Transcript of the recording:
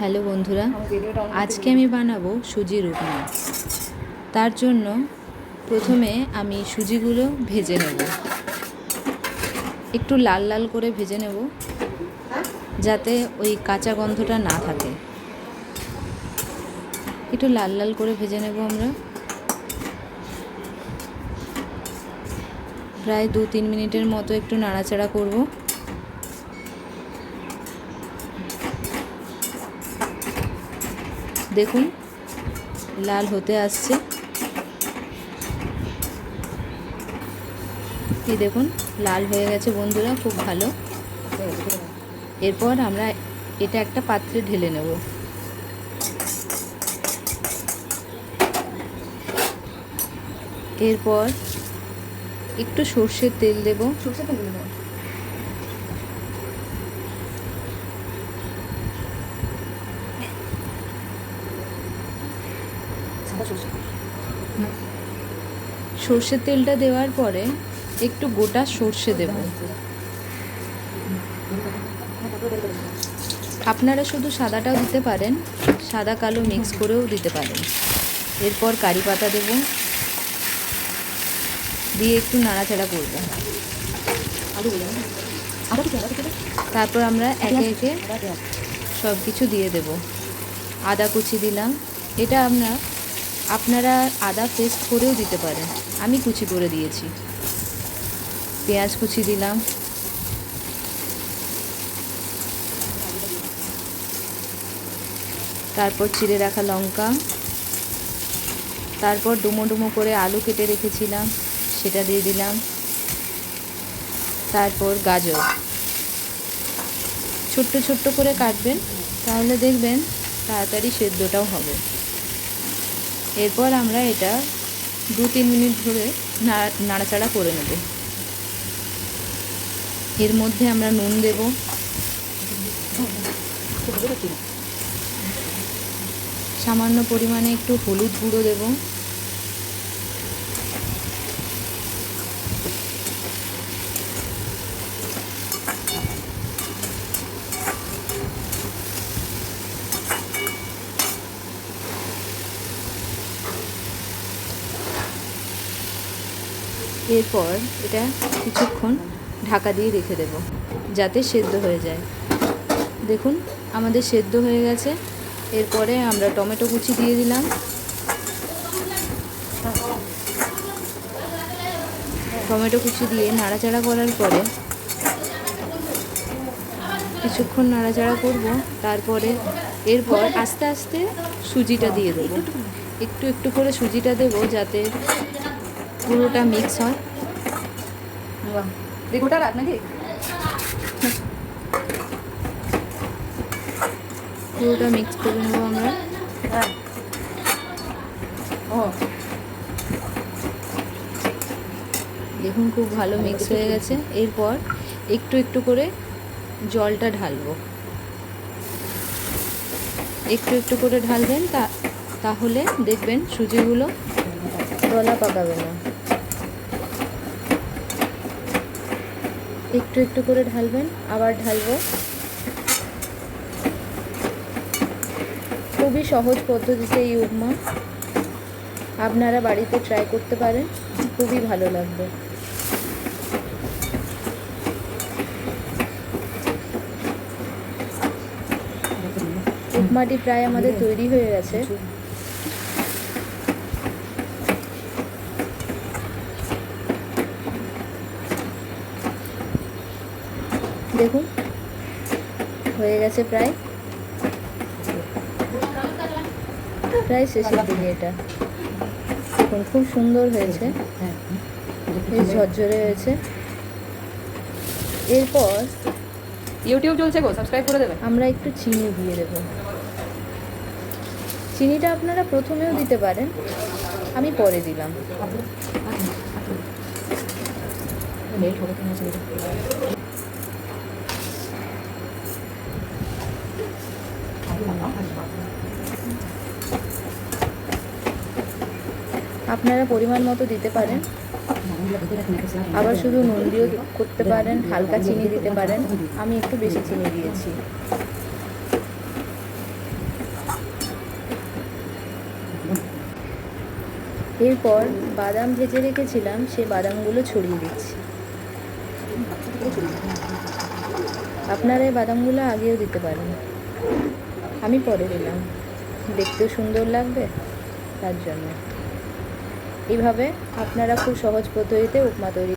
Hello বন্ধুরা, আজকে আমি বানাবো সুজির উপমা তার জন্য প্রথমে আমি সুজিগুলো ভেজে নেব। একটু লাল লাল করে ভেজে নেব, যাতে ওই কাঁচা গন্ধটা না থাকে। একটু লাল লাল করে ভেজে নেব আমরা। প্রায় দু তিন মিনিটের মতো একটু নাড়াচাড়া করব। দেখুন, লাল হতে আসছে। এই দেখুন, লাল হয়ে গেছে বন্ধুরা, খুব ভালো। এরপর আমরা এটা একটা পাত্রে ঢেলে নেব। এরপর একটু সর্ষের তেল দেব। সরষে তেল দিল সর্ষের তেলটা দেওয়ার পরে একটু গোটা সর্ষে দেব। আপনারা শুধু সাদাটাও দিতে পারেন, সাদা কালো মিক্স করেও দিতে পারেন। এরপর কারি পাতা দেব। দিয়ে একটু নাড়াচাড়া করব। তারপর আমরা একে একে সব কিছু দিয়ে দেব। আদা কুচি দিলাম। এটা আমরা আপনারা আদা পেস্ট করেও দিতে পারেন। আমি কুচি করে দিয়েছি। পেঁয়াজ কুচি দিলাম। তারপর চিড়ে রাখা লঙ্কা। তারপর ডুমো ডুমো করে আলু কেটে রেখেছিলাম, সেটা দিয়ে দিলাম। তারপর গাজর। ছোট্ট ছোট্ট করে কাটবেন, তাহলে দেখবেন তাড়াতাড়ি সেদ্ধটাও হবে। এরপর আমরা এটা দু তিন মিনিট ধরে নাড়া- নাড়াচাড়া করে নেব। এর মধ্যে আমরা নুন দেব। সামান্য পরিমাণে একটু হলুদ গুঁড়ো দেব। এরপর এটা কিছুক্ষণ ঢাকা দিয়ে রেখে দেব, যাতে সেদ্ধ হয়ে যায়। দেখুন, আমাদের সেদ্ধ হয়ে গেছে। এরপরে আমরা টমেটো কুচি দিয়ে দিলাম। টমেটো কুচি দিয়ে নাড়াচাড়া করার পরে কিছুক্ষণ নাড়াচাড়া করব, তারপরে এরপর আস্তে আস্তে সুজিটা দিয়ে দেবো। একটু একটু করে সুজিটা দেবো যাতে পুরোটা মিক্স হয়। দেখোটা রাত নাকি? পুরোটা মিক্স করে নেব আমরা। হ্যাঁ। ও দেখুন খুব ভালো মিক্স হয়ে গেছে। এরপর একটু একটু করে জলটা ঢালবো। একটু একটু করে ঢালবেন তা তাহলে দেখবেন সুজিগুলো দলা পাকাবে না। একটু একটু করে ঢালবেন, আবার ঢালবো। খুবই সহজ পদ্ধতিতে এই উপমা। আপনারা বাড়িতে ট্রাই করতে পারেন, খুবই ভালো লাগবে। উপমাটি প্রায় আমাদের তৈরি হয়ে গেছে। দেখুন হয়ে গেছে প্রায়। প্রায় শেষের দিকে এটা। দেখুন খুব সুন্দর হয়েছে। হ্যাঁ বেশ ঝরঝরে হয়েছে। এরপর ইউটিউব চলছে গো সাবস্ক্রাইব করে দেবে। আমরা একটু চিনি দিয়ে দেব। চিনিটা আপনারা প্রথমেও দিতে পারেন। আমি পরে দিলাম। আপনারা পরিমাণ মতো দিতে পারেন। আবার শুধু নুন দিয়েও করতে পারেন, হালকা চিনি দিতে পারেন। আমি একটু বেশি চিনি দিয়েছি। এরপর বাদাম ভেজে রেখেছিলাম, সে বাদামগুলো ছড়িয়ে দিচ্ছি। আপনারা এই বাদামগুলো আগেও দিতে পারেন। আমি পরে দিলাম। দেখতেও সুন্দর লাগবে, তার জন্য। এইভাবে আপনারা খুব সহজ পদ্ধতিতে উপমা তৈরি